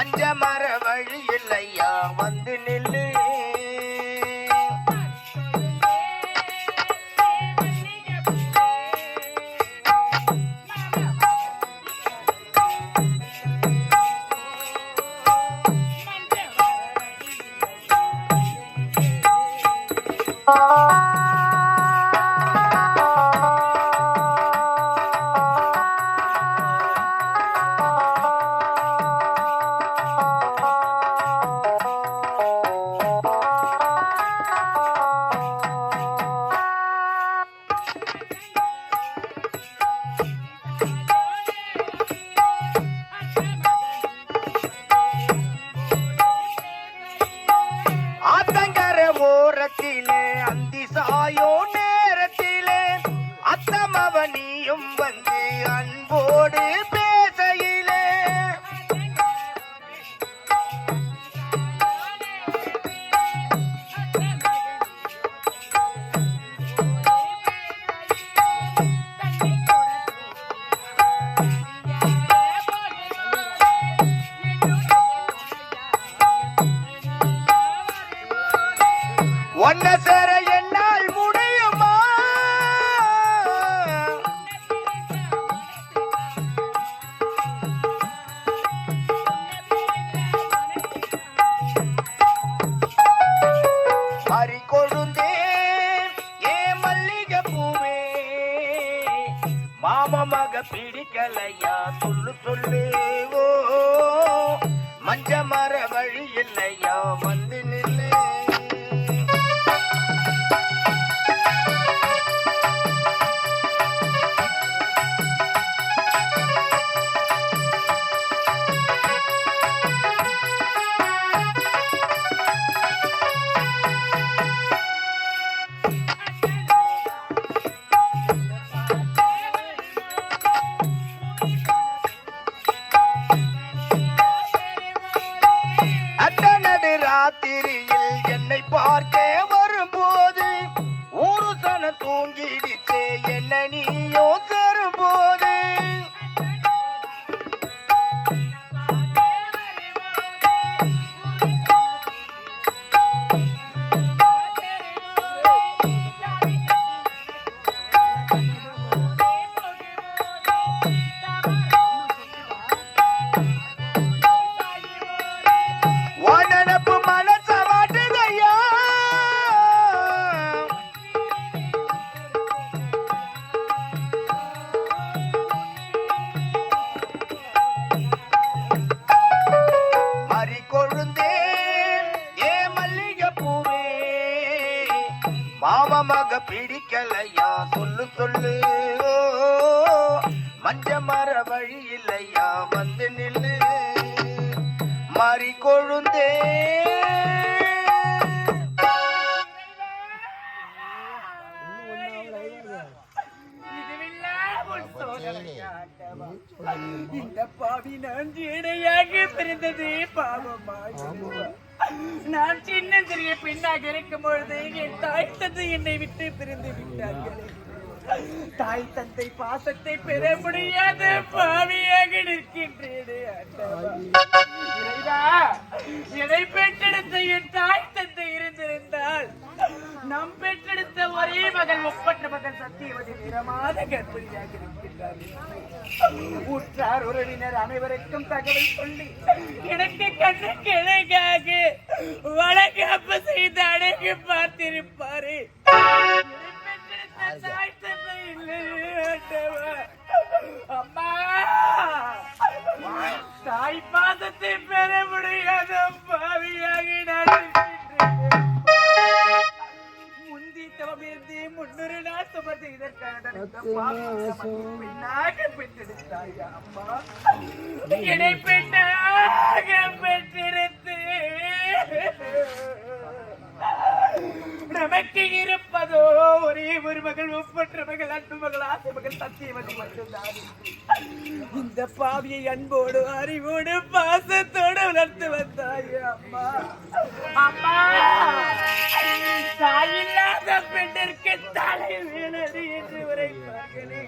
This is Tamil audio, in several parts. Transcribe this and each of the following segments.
அஞ்சமா ஹரி கொழுந்தே ஏ மல்லிகை பூவே மாம பிடிக்கலையா? சொல்லு சொல்லு. ஓ மஞ்ச மர ஓ, மஞ்ச மர வழி இல்லையா வந்து நில்லு. மாறி கொழுந்தே. இந்த பாவி நான் இடையாக பிறந்தது பாவமாக நான் சின்ன சிறிய பெண்ணாக இருக்கும் பொழுது என் தாய் தந்தை என்னை விட்டு பிரிந்து விட்டார்கள். தாய் தந்தை பாசத்தை பெற முடியாத. பாவியாக நிற்கின்றேன் பெற்றெடுத்த என் தாய் தந்தை இருந்திருந்தால் நம் பெற்றெடுத்த ஒரே மகன் ஒப்பற்ற மகன் சத்தியவதி நிறமாத கர்ப்பிணியாக இருக்கின்றார். உற்றார் உறவினர் அனைவருக்கும் தகவல் சொல்லி எனக்கு கண்ணு கிழக்காக வழக்காப்பு செய்து அடங்கி பார்த்திருப்பாரு. அம்மா! தாய் பாசத்தை பெற முடியாத பாவியாக நான். முந்தி தவமிருந்து முன்னூறு நாள் சுமந்து இதற்காக பெற்றெடுத்தாயா அம்மா? என்னை பெண்ணாக பெற்றெடுத்து நமக்கு இருப்பதோ ஒரே ஒரு மகள் ஒப்பற்ற மகள் அன்பு மகள் ஆசை மகள் சத்தியவதி மட்டும்தான். இந்த பாவியை அன்போடு அறிவோடு பாசத்தோடு வளர்த்து வந்தாய் அம்மா. அம்மா தாயில்லாத பெண்ணிற்கு தலை வேலது என்று உரைப்பார்களே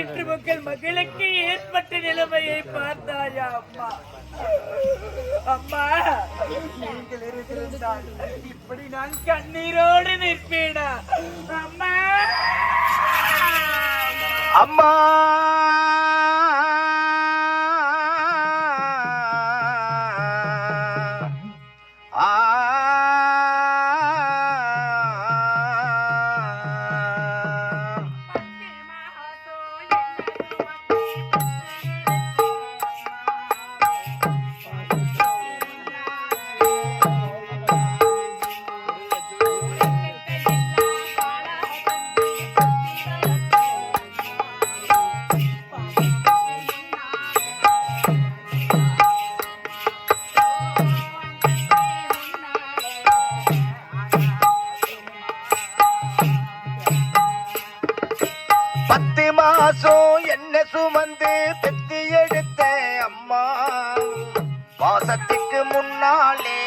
இன்று மக்கள் மகளுக்கு ஏற்பட்ட நிலைமையை பார்த்தாயா அம்மா? அம்மா நீங்கள் இருந்திருந்தால் இப்படி நான் கண்ணீரோடு நிற்பேனா? அம்மா! அம்மா! பத்து மாசம் என்ன சுமந்து பெத்தி எடுத்த அம்மா. மாசத்துக்கு முன்னாலே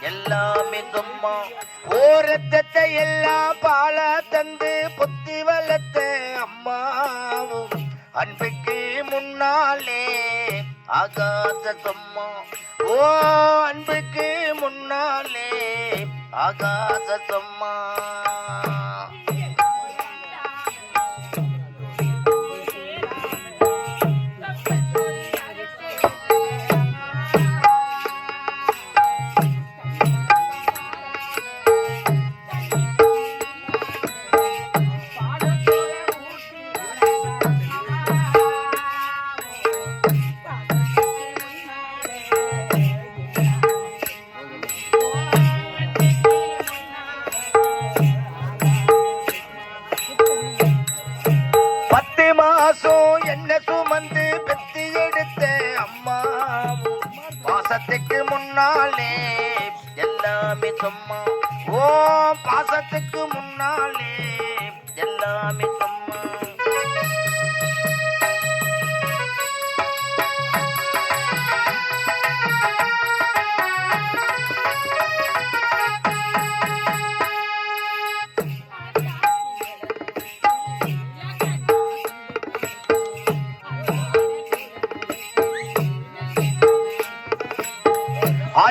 எல்லாமே சும்மா. ஓரத்தத்தை எல்லாம் பால தந்து புத்தி வளர்த்த அம்மாவும் அன்புக்கு முன்னாலே ஆகாச சும்மா. ஓ அன்புக்கு முன்னாலே ஆகாச சும்மா. எல்லாமே ஓ பாசத்துக்கு முன்னாலே எல்லாமே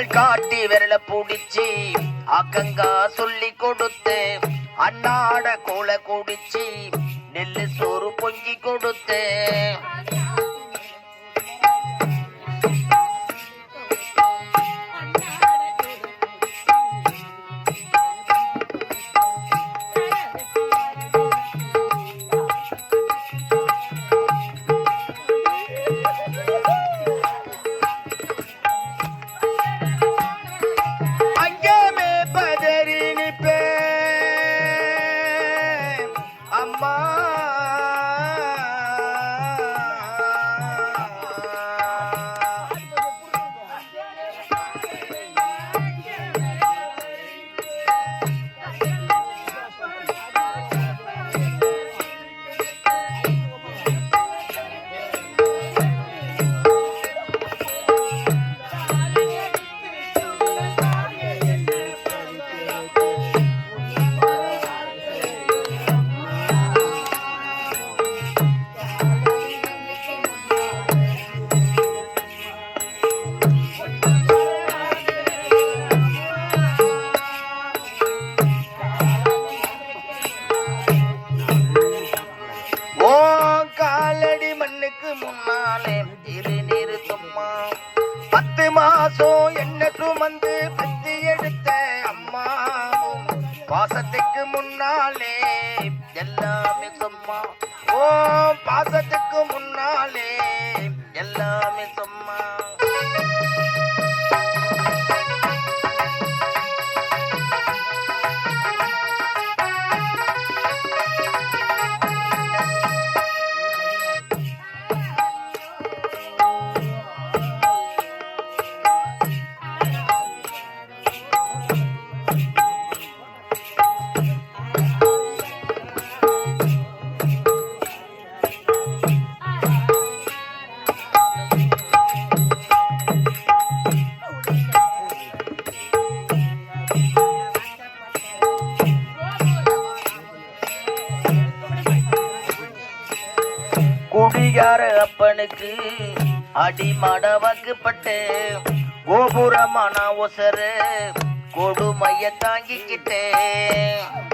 ஆள் காட்டி விரல புடிச்சு அக்கங்கா சொல்லி கொடுத்து அன்னாட கோல குடிச்சு நெல்லு சோறு பொங்கி கொடுத்து. பாசத்துக்கு முன்னாலே எல்லாமே சும்மா. ஓ பாசத்துக்கு முன்னாலே எல்லாமே குடிகார அப்பனுக்கு? அடிமட வாக்குப்பட்டு கோபுரமான ஒசரு கொடுமைய தாங்கிக்கிட்டேன்.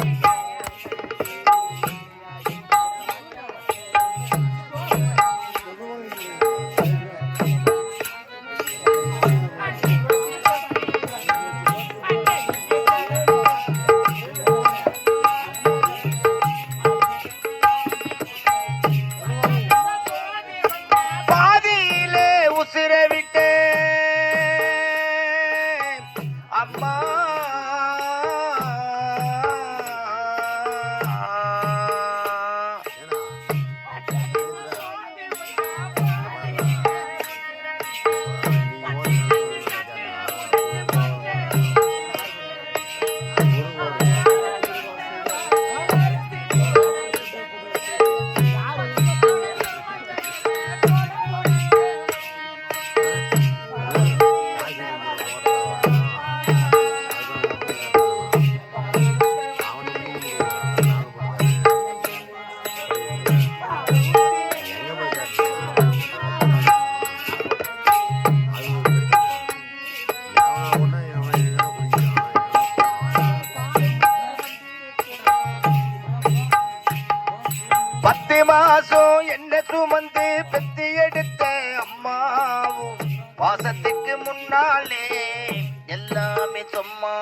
வந்து சுமந்து பெத்து எடுத்த அம்மாவும் வாசத்துக்கு முன்னாலே எல்லாமே சும்மா.